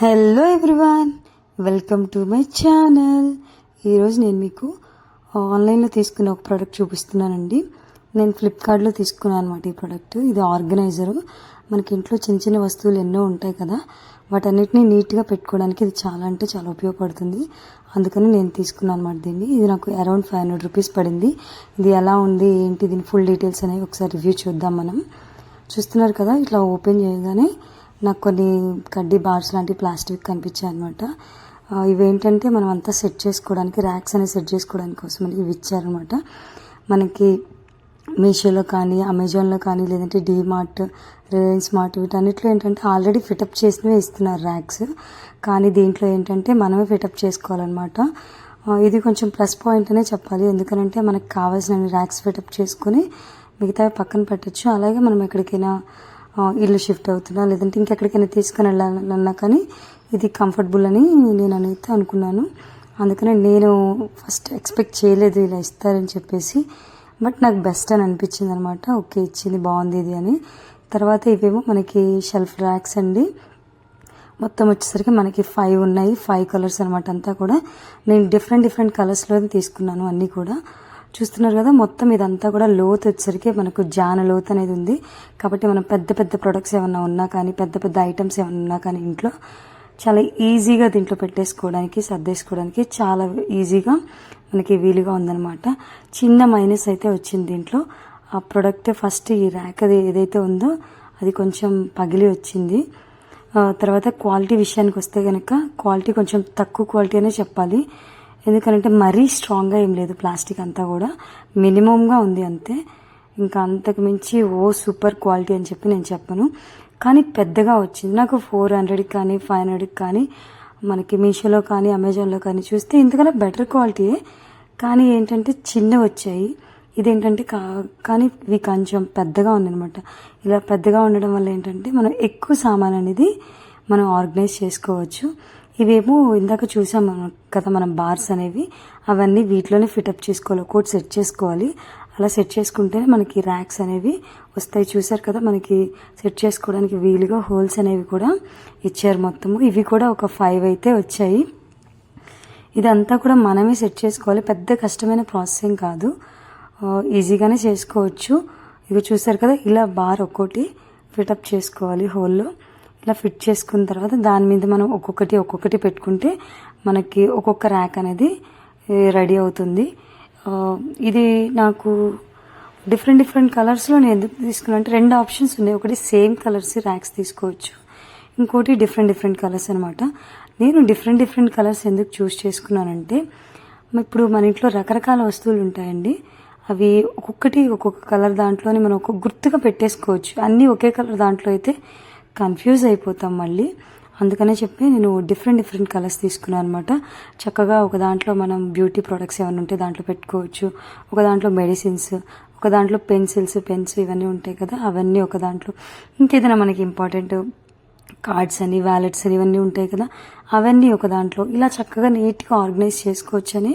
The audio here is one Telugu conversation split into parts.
Hello everyone welcome to my channel ఈరోజు నేను మీకు ఆన్లైన్లో తీసుకున్న ఒక ప్రోడక్ట్ చూపిస్తున్నానండి. నేను ఫ్లిప్కార్ట్లో తీసుకున్నాను అనమాట ఈ ప్రోడక్ట్ ఇది ఆర్గనైజరు మనకి ఇంట్లో చిన్న చిన్న వస్తువులు ఎన్నో ఉంటాయి కదా. వాటన్నిటిని నీట్గా పెట్టుకోవడానికి ఇది చాలా అంటే చాలా ఉపయోగపడుతుంది. అందుకని నేను తీసుకున్నాను అనమాట దీన్ని. ఇది నాకు అరౌండ్ ఫైవ్ హండ్రెడ్ రూపీస్ పడింది. ఇది ఎలా ఉంది ఏంటి దీని ఫుల్ డీటెయిల్స్ అనేవి ఒకసారి రివ్యూ చూద్దాం మనం. చూస్తున్నారు కదా ఇట్లా ఓపెన్ చేయగానే నాకు కొన్ని కడ్డీ బార్స్ లాంటి ప్లాస్టిక్ కనిపించాయి అనమాట ఇవేంటంటే మనం అంతా సెట్ చేసుకోవడానికి ర్యాక్స్ అనేవి సెట్ చేసుకోవడానికి కోసం ఇవి ఇచ్చారనమాట మనకి మీషోలో కానీ అమెజాన్లో కానీ లేదంటే డీమార్ట్ రిలయన్స్ మార్ట్ వీటన్నిటిలో ఏంటంటే ఆల్రెడీ ఫిటప్ చేసినవే ఇస్తున్నారు ర్యాక్స్ కానీ దీంట్లో ఏంటంటే మనమే ఫిటప్ చేసుకోవాలన్నమాట. ఇది కొంచెం ప్లస్ పాయింట్ అనే చెప్పాలి. ఎందుకనంటే మనకు కావాల్సిన ర్యాక్స్ ఫిటప్ చేసుకుని మిగతావి పక్కన పెట్టచ్చు. అలాగే మనం ఎక్కడికైనా ఇల్లు షిఫ్ట్ అవుతున్నా. లేదంటే ఇంకెక్కడికైనా తీసుకుని వెళ్ళాలన్నా కానీ ఇది కంఫర్టబుల్ అని నేను అనేది అనుకున్నాను. అందుకనే నేను ఫస్ట్ ఎక్స్పెక్ట్ చేయలేదు ఇలా ఇస్తారని చెప్పేసి. బట్ నాకు బెస్ట్ అని అనిపించింది అనమాట ఓకే ఇచ్చింది బాగుంది ఇది అని. తర్వాత ఇవేమో మనకి షెల్ఫ్ ర్యాక్స్ అండి. మొత్తం వచ్చేసరికి మనకి ఫైవ్ ఉన్నాయి. ఫైవ్ కలర్స్ అనమాట అంతా కూడా. నేను డిఫరెంట్ డిఫరెంట్ కలర్స్లో తీసుకున్నాను అన్నీ కూడా. చూస్తున్నారు కదా మొత్తం ఇదంతా కూడా లోతు వచ్చేసరికి మనకు జాన లోతు అనేది ఉంది. కాబట్టి మనం పెద్ద పెద్ద ప్రొడక్ట్స్ ఏమన్నా ఉన్నా కానీ పెద్ద పెద్ద ఐటమ్స్ ఏమన్నా ఉన్నా కానీ ఇంట్లో చాలా ఈజీగా దీంట్లో పెట్టేసుకోవడానికి సర్దేసుకోవడానికి చాలా ఈజీగా మనకి వీలుగా ఉందన్నమాట. చిన్న మైనస్ అయితే వచ్చింది దీంట్లో. ఆ ప్రొడక్ట్ ఫస్ట్ ఈ ర్యాక్ అది ఏదైతే ఉందో అది కొంచెం పగిలి వచ్చింది. తర్వాత క్వాలిటీ విషయానికి వస్తే కనుక క్వాలిటీ కొంచెం తక్కువ క్వాలిటీ అనే చెప్పాలి. ఎందుకంటే మరీ స్ట్రాంగ్గా ఏం లేదు ప్లాస్టిక్ అంతా కూడా. మినిమంగా ఉంది అంతే. ఇంకా అంతకు మించి ఓ సూపర్ క్వాలిటీ అని చెప్పి నేను చెప్పను. కానీ పెద్దగా వచ్చింది. నాకు ఫోర్ హండ్రెడ్కి కానీ ఫైవ్ హండ్రెడ్కి కానీ మనకి మీషోలో కానీ అమెజాన్లో కానీ చూస్తే ఇంతకన్నా బెటర్ క్వాలిటీయే కానీ ఏంటంటే చిన్న వచ్చాయి. ఇదేంటంటే కా కానీ ఇవి కొంచెం పెద్దగా ఉందన్నమాట. ఇలా పెద్దగా ఉండడం వల్ల ఏంటంటే మనం ఎక్కువ సామాన్ అనేది మనం ఆర్గనైజ్ చేసుకోవచ్చు. ఇవేమో ఇందాక చూసాం కదా మనం బార్స్ అనేవి. అవన్నీ వీటిలోనే ఫిటప్ చేసుకోవాలి ఒకటి సెట్ చేసుకోవాలి. అలా సెట్ చేసుకుంటేనే మనకి ర్యాక్స్ అనేవి వస్తాయి. చూసారు కదా మనకి సెట్ చేసుకోవడానికి వీలుగా హోల్స్ అనేవి కూడా ఇచ్చారు మొత్తము. ఇవి కూడా ఒక ఫైవ్ అయితే వచ్చాయి. ఇదంతా కూడా మనమే సెట్ చేసుకోవాలి. పెద్ద కష్టమైన ప్రాసెసింగ్ కాదు. ఈజీగానే చేసుకోవచ్చు. ఇవి చూసారు కదా ఇలా బార్ ఒక్కోటి ఫిటప్ చేసుకోవాలి హోల్లో ఇలా ఫిట్ చేసుకున్న తర్వాత దాని మీద మనం ఒక్కొక్కటి ఒక్కొక్కటి పెట్టుకుంటే మనకి ఒక్కొక్క ర్యాక్ అనేది రెడీ అవుతుంది. ఇది నాకు డిఫరెంట్ డిఫరెంట్ కలర్స్లో నేను ఎందుకు తీసుకున్నాను అంటే రెండు ఆప్షన్స్ ఉన్నాయి. ఒకటి సేమ్ కలర్స్ ర్యాక్స్ తీసుకోవచ్చు. ఇంకోటి డిఫరెంట్ డిఫరెంట్ కలర్స్ అనమాట నేను డిఫరెంట్ డిఫరెంట్ కలర్స్ ఎందుకు చూస్ చేసుకున్నానంటే ఇప్పుడు మన ఇంట్లో రకరకాల వస్తువులు ఉంటాయండి. అవి ఒక్కొక్కటి ఒక్కొక్క కలర్ దాంట్లోనే మనం ఒక్కొక్క గుర్తుగా పెట్టేసుకోవచ్చు. అన్నీ ఒకే కలర్ దాంట్లో అయితే కన్ఫ్యూజ్ అయిపోతాం మళ్ళీ. అందుకనే చెప్పి నేను డిఫరెంట్ డిఫరెంట్ కలర్స్ తీసుకున్నాను అనమాట చక్కగా ఒక దాంట్లో మనం బ్యూటీ ప్రొడక్ట్స్ ఏమైనా ఉంటే దాంట్లో పెట్టుకోవచ్చు. ఒక దాంట్లో మెడిసిన్స్ ఒక దాంట్లో పెన్సిల్స్ పెన్స్ ఇవన్నీ ఉంటాయి కదా అవన్నీ ఒక దాంట్లో. ఇంకేదైనా మనకి ఇంపార్టెంట్ కార్డ్స్ అని వ్యాలెట్స్ అని ఇవన్నీ ఉంటాయి కదా అవన్నీ ఒక దాంట్లో. ఇలా చక్కగా నీట్గా ఆర్గనైజ్ చేసుకోవచ్చని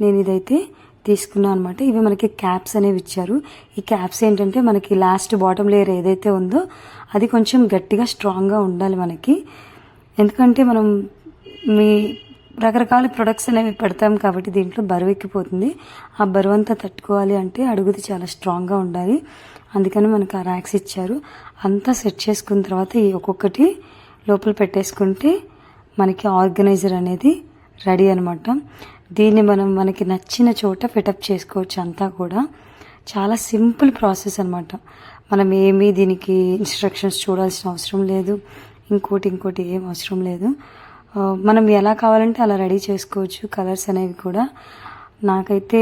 నేను ఇదైతే తీసుకున్నాను అనమాట ఇవి మనకి క్యాప్స్ అనేవి ఇచ్చారు. ఈ క్యాప్స్ ఏంటంటే మనకి లాస్ట్ బాటమ్ లేయర్ ఏదైతే ఉందో అది కొంచెం గట్టిగా స్ట్రాంగ్గా ఉండాలి మనకి. ఎందుకంటే మనం మీ రకరకాల ప్రొడక్ట్స్ అనేవి పెడతాం కాబట్టి దీంట్లో బరువు ఎక్కిపోతుంది. ఆ బరువు అంతా తట్టుకోవాలి అంటే అడుగుది చాలా స్ట్రాంగ్గా ఉండాలి. అందుకని మనకు ఆ ర్యాక్స్ ఇచ్చారు. అంతా సెట్ చేసుకున్న తర్వాత ఈ ఒక్కొక్కటి లోపల పెట్టేసుకుంటే మనకి ఆర్గనైజర్ అనేది రెడీ అనమాట దీన్ని మనం మనకి నచ్చిన చోట ఫిటప్ చేసుకోవచ్చు అంతా కూడా. చాలా సింపుల్ ప్రాసెస్ అనమాట మనం ఏమీ దీనికి ఇన్స్ట్రక్షన్స్ చూడాల్సిన అవసరం లేదు. ఇంకోటి ఇంకోటి ఏం అవసరం లేదు. మనం ఎలా కావాలంటే అలా రెడీ చేసుకోవచ్చు. కలర్స్ అనేవి కూడా. నాకైతే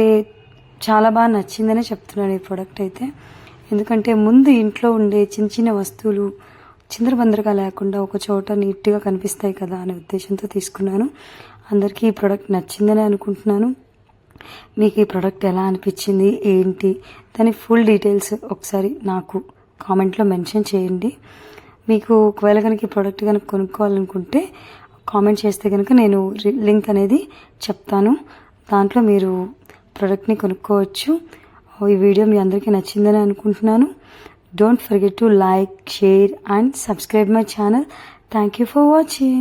చాలా బాగా నచ్చిందనే చెప్తున్నాను ఈ ప్రోడక్ట్ అయితే. ఎందుకంటే ముందు ఇంట్లో ఉండే చిన్న చిన్న వస్తువులు చిందరబందరగా లేకుండా ఒక చోట నీట్గా కనిపిస్తాయి కదా అనే ఉద్దేశంతో తీసుకున్నాను. అందరికీ ఈ ప్రోడక్ట్ నచ్చిందని అనుకుంటున్నాను. మీకు ఈ ప్రోడక్ట్ ఎలా అనిపించింది ఏంటి దాని ఫుల్ డీటెయిల్స్ ఒకసారి నాకు కామెంట్లో మెన్షన్ చేయండి. మీకు ఒకవేళ కనుక ఈ ప్రోడక్ట్ కనుక కొనుక్కోవాలనుకుంటే కామెంట్ చేస్తే కనుక నేను రి- లింక్ అనేది చెప్తాను. దాంట్లో మీరు ప్రోడక్ట్ని కొనుక్కోవచ్చు. ఈ వీడియో మీ అందరికీ నచ్చిందని అనుకుంటున్నాను. Don't forget to like share and subscribe my channel thank you for watching